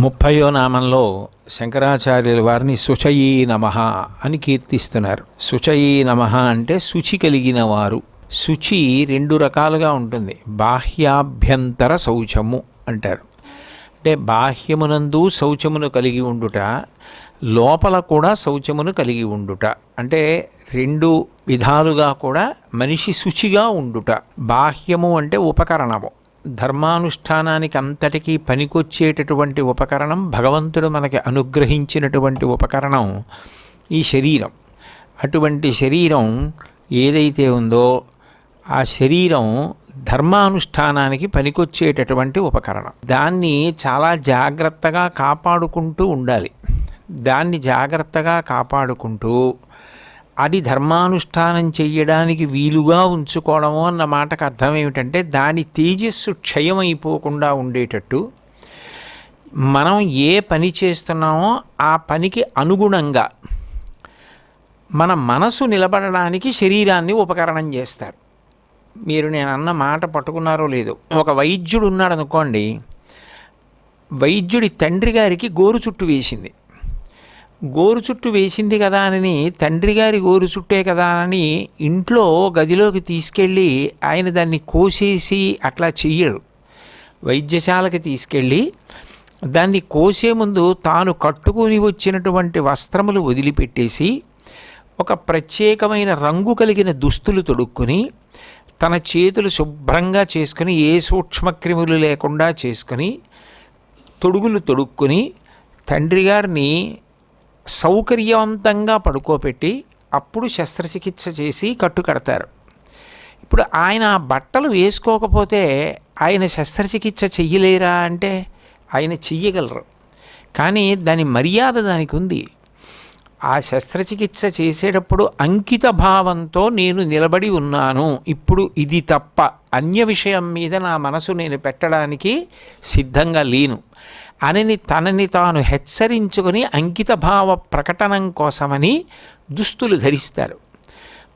ముప్పయో నామంలో శంకరాచార్యుల వారిని శుచయీ నమ అని కీర్తిస్తున్నారు. శుచయీ నమ అంటే శుచి కలిగిన వారు శుచి రెండు రకాలుగా ఉంటుంది. బాహ్యాభ్యంతర శౌచము అంటారు. అంటే బాహ్యమునందు శౌచమును కలిగి ఉండుట లోపల కూడా శౌచమును కలిగి ఉండుట. అంటే రెండు విధాలుగా కూడా మనిషి శుచిగా ఉండుట. బాహ్యము అంటే ఉపకరణము. ధర్మానుష్ఠానానికి అంతటికీ పనికొచ్చేటటువంటి ఉపకరణం భగవంతుడు మనకి అనుగ్రహించినటువంటి ఉపకరణం ఈ శరీరం. అటువంటి శరీరం ఏదైతే ఉందో ఆ శరీరం ధర్మానుష్ఠానానికి పనికొచ్చేటటువంటి ఉపకరణం. దాన్ని చాలా జాగ్రత్తగా కాపాడుకుంటూ ఉండాలి. దాన్ని జాగ్రత్తగా కాపాడుకుంటూ అది ధర్మానుష్ఠానం చెయ్యడానికి వీలుగా ఉంచుకోవడము అన్న మాటకు అర్థం ఏమిటంటే దాని తేజస్సు క్షయమైపోకుండా ఉండేటట్టు మనం ఏ పని చేస్తున్నామో ఆ పనికి అనుగుణంగా మన మనసు నిలబడడానికి శరీరాన్ని ఉపకరణం చేస్తారు. మీరు నేను అన్న మాట పట్టుకున్నారో లేదో. ఒక వైద్యుడు ఉన్నాడు అనుకోండి వైద్యుడి తండ్రి గారికి గోరు చుట్టు వేసింది. గోరు చుట్టు వేసింది కదా అని తండ్రి గారి గోరు చుట్టే కదా అని ఇంట్లో గదిలోకి తీసుకెళ్ళి ఆయన దాన్ని కోసేసి అట్లా చెయ్యడు. వైద్యశాలకి తీసుకెళ్ళి దాన్ని కోసే ముందు తాను కట్టుకుని వచ్చినటువంటి వస్త్రములు వదిలిపెట్టేసి ఒక ప్రత్యేకమైన రంగు కలిగిన దుస్తులు తొడుక్కుని తన చేతులు శుభ్రంగా చేసుకుని ఏ సూక్ష్మక్రిములు లేకుండా చేసుకుని తొడుగులు తొడుక్కుని తండ్రి గారిని సౌకర్యవంతంగా పడుకోబెట్టి అప్పుడు శస్త్రచికిత్స చేసి కట్టు కడతారు. ఇప్పుడు ఆయన బట్టలు వేసుకోకపోతే ఆయన శస్త్రచికిత్స చెయ్యలేరా అంటే ఆయన చెయ్యగలరు. కానీ దాని మర్యాద దానికి ఉంది. ఆ శస్త్రచికిత్స చేసేటప్పుడు అంకిత భావంతో నేను నిలబడి ఉన్నాను. ఇప్పుడు ఇది తప్ప అన్య విషయం మీద నా మనసు నేను పెట్టడానికి సిద్ధంగా లేను. అనని తనని తాను హెచ్చరించుకొని అంకితభావ ప్రకటనం కోసమని దుస్తులు ధరిస్తారు.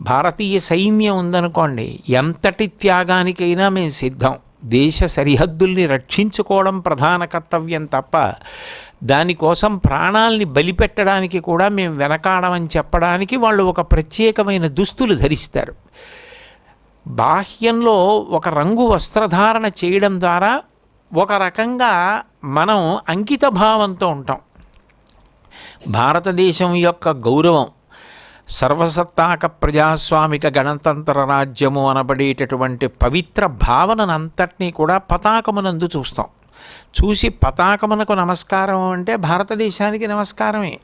భారతీయ సైన్యం ఉందనుకోండి ఎంతటి త్యాగానికైనా మేము సిద్ధం. దేశ సరిహద్దుల్ని రక్షించుకోవడం ప్రధాన కర్తవ్యం తప్ప దానికోసం ప్రాణాల్ని బలిపెట్టడానికి కూడా మేము వెనకాడమని చెప్పడానికి వాళ్ళు ఒక ప్రత్యేకమైన దుస్తులు ధరిస్తారు. బాహ్యంలో ఒక రంగు వస్త్రధారణ చేయడం ద్వారా ఒక రకంగా మనం అంకిత భావంతో ఉంటాం. భారతదేశం యొక్క గౌరవం సర్వసత్తాక ప్రజాస్వామిక గణతంత్ర రాజ్యము అనబడేటటువంటి పవిత్ర భావనంతటినీ కూడా పతాకమునందు చూస్తాం. చూసి పతాకమునకు నమస్కారం అంటే భారతదేశానికి నమస్కారమే.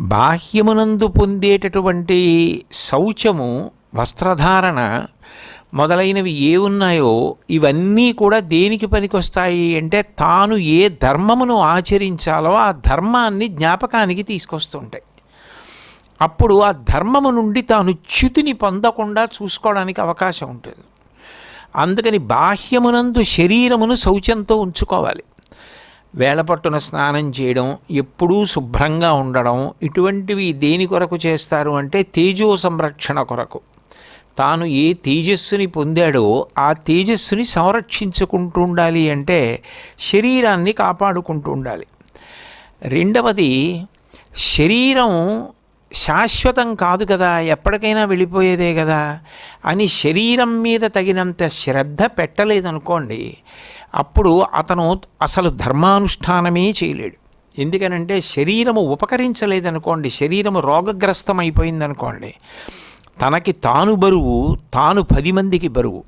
బాహ్యమునందు పొందేటటువంటి శౌచము వస్త్రధారణ మొదలైనవి ఏ ఉన్నాయో ఇవన్నీ కూడా దేనికి పనికొస్తాయి అంటే తాను ఏ ధర్మమును ఆచరించాలో ఆ ధర్మాన్ని జ్ఞాపకానికి తీసుకొస్తుంటాయి. అప్పుడు ఆ ధర్మము నుండి తాను చ్యుతిని పొందకుండా చూసుకోవడానికి అవకాశం ఉంటుంది. అందుకని బాహ్యమునందు శరీరమును శౌచంతో ఉంచుకోవాలి. వేళపట్టున స్నానం చేయడం ఎప్పుడూ శుభ్రంగా ఉండడం ఇటువంటివి దేని కొరకు చేస్తారు అంటే తేజో సంరక్షణ కొరకు. తాను ఏ తేజస్సుని పొందాడో ఆ తేజస్సుని సంరక్షించుకుంటూ ఉండాలి అంటే శరీరాన్ని కాపాడుకుంటూ ఉండాలి. రెండవది శరీరం శాశ్వతం కాదు కదా ఎప్పటికైనా వెళ్ళిపోయేదే కదా అని శరీరం మీద తగినంత శ్రద్ధ పెట్టలేదనుకోండి అప్పుడు అతను అసలు ధర్మానుష్ఠానమే చేయలేడు. ఎందుకనంటే శరీరము ఉపకరించలేదనుకోండి శరీరము రోగగ్రస్తం అయిపోయిందనుకోండి తనకి తాను బరువు తాను పది మందికి బరువు.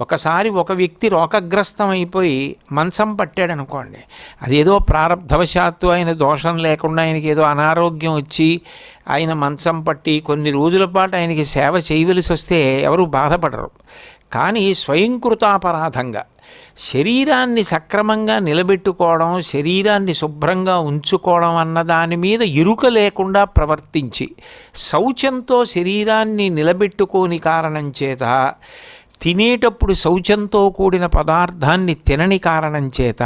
ఒకసారి ఒక వ్యక్తి రోగగ్రస్తం అయిపోయి మంచం పట్టాడు అనుకోండి అదేదో ప్రారంధవశాత్తు ఆయన దోషం లేకుండా ఆయనకి ఏదో అనారోగ్యం వచ్చి ఆయన మంచం పట్టి కొన్ని రోజుల పాటు ఆయనకి సేవ చేయవలసి వస్తే ఎవరు బాధపడరు. కానీ స్వయంకృతాపరాధంగా శరీరాన్ని సక్రమంగా నిలబెట్టుకోవడం శరీరాన్ని శుభ్రంగా ఉంచుకోవడం అన్న దాని మీద ఇరుక లేకుండా ప్రవర్తించి శౌచంతో శరీరాన్ని నిలబెట్టుకోని కారణం చేత తినేటప్పుడు శౌచంతో కూడిన పదార్థాన్ని తినని కారణం చేత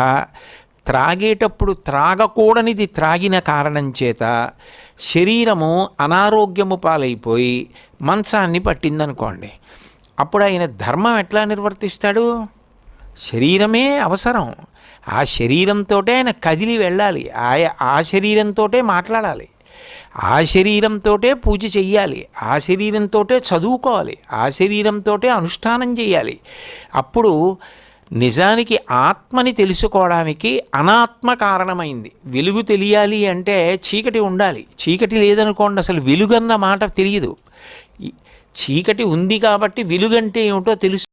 త్రాగేటప్పుడు త్రాగకూడనిది త్రాగిన కారణం చేత శరీరము అనారోగ్యము పాలైపోయి మంచాన్ని పట్టిందనుకోండి. అప్పుడు ఆయన ధర్మం ఎట్లా నిర్వర్తిస్తాడు? శరీరమే అవసరం. ఆ శరీరంతో ఆయన కదిలి వెళ్ళాలి. ఆయ ఆ శరీరంతో మాట్లాడాలి. ఆ శరీరంతో పూజ చెయ్యాలి. ఆ శరీరంతో చదువుకోవాలి. ఆ శరీరంతో అనుష్ఠానం చేయాలి అప్పుడు నిజానికి ఆత్మని తెలుసుకోవడానికి అనాత్మ కారణమైంది. వెలుగు తెలియాలి అంటే చీకటి ఉండాలి. చీకటి లేదనుకోండి అసలు వెలుగన్న మాట తెలియదు. చీకటి ఉంది కాబట్టి వెలుగంటే ఏమిటో తెలుసు.